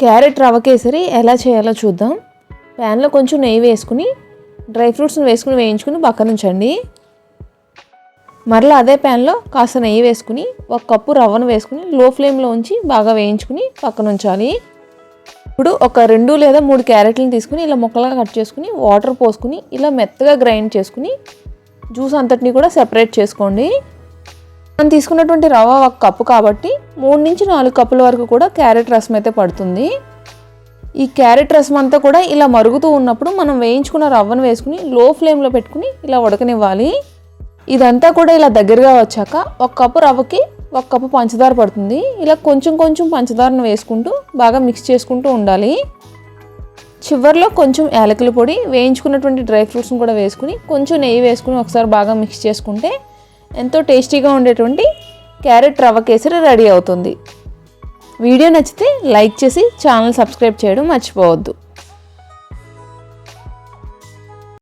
Carrot రవ కేసరి ఎలా చేయాలో చూద్దాం. ప్యాన్లో కొంచెం నెయ్యి వేసుకుని డ్రై ఫ్రూట్స్ని వేసుకుని వేయించుకుని పక్కన ఉంచండి. మరలా అదే ప్యాన్లో కాస్త నెయ్యి వేసుకుని ఒక కప్పు రవ్వను వేసుకుని లో ఫ్లేమ్లో ఉంచి బాగా వేయించుకుని పక్కన ఉంచాలి. ఇప్పుడు ఒక రెండు లేదా మూడు క్యారెట్లను తీసుకుని ఇలా ముక్కలుగా కట్ చేసుకుని వాటర్ పోసుకుని ఇలా మెత్తగా గ్రైండ్ చేసుకుని జ్యూస్ అంతటిని కూడా సెపరేట్ చేసుకోండి. మనం తీసుకున్నటువంటి రవ్వ ఒక కప్పు కాబట్టి మూడు నుంచి నాలుగు కప్పుల వరకు కూడా క్యారెట్ రసం అయితే పడుతుంది. ఈ క్యారెట్ రసం అంతా కూడా ఇలా మరుగుతూ ఉన్నప్పుడు మనం వేయించుకున్న రవ్వను వేసుకుని లో ఫ్లేమ్లో పెట్టుకుని ఇలా ఉడకనివ్వాలి. ఇదంతా కూడా ఇలా దగ్గరగా వచ్చాక ఒక కప్పు రవ్వకి ఒక కప్పు పంచదార పడుతుంది. ఇలా కొంచెం కొంచెం పంచదారను వేసుకుంటూ బాగా మిక్స్ చేసుకుంటూ ఉండాలి. చివరిలో కొంచెం యాలకుల పొడి వేయించుకున్నటువంటి డ్రై ఫ్రూట్స్ని కూడా వేసుకుని కొంచెం నెయ్యి వేసుకుని ఒకసారి బాగా మిక్స్ చేసుకుంటే ఎంతో టేస్టీగా ఉండేటువంటి క్యారెట్ రవ్వ కేసరి రెడీ అవుతుంది. వీడియో నచ్చితే లైక్ చేసి ఛానల్ సబ్స్క్రైబ్ చేయడం మర్చిపోవద్దు.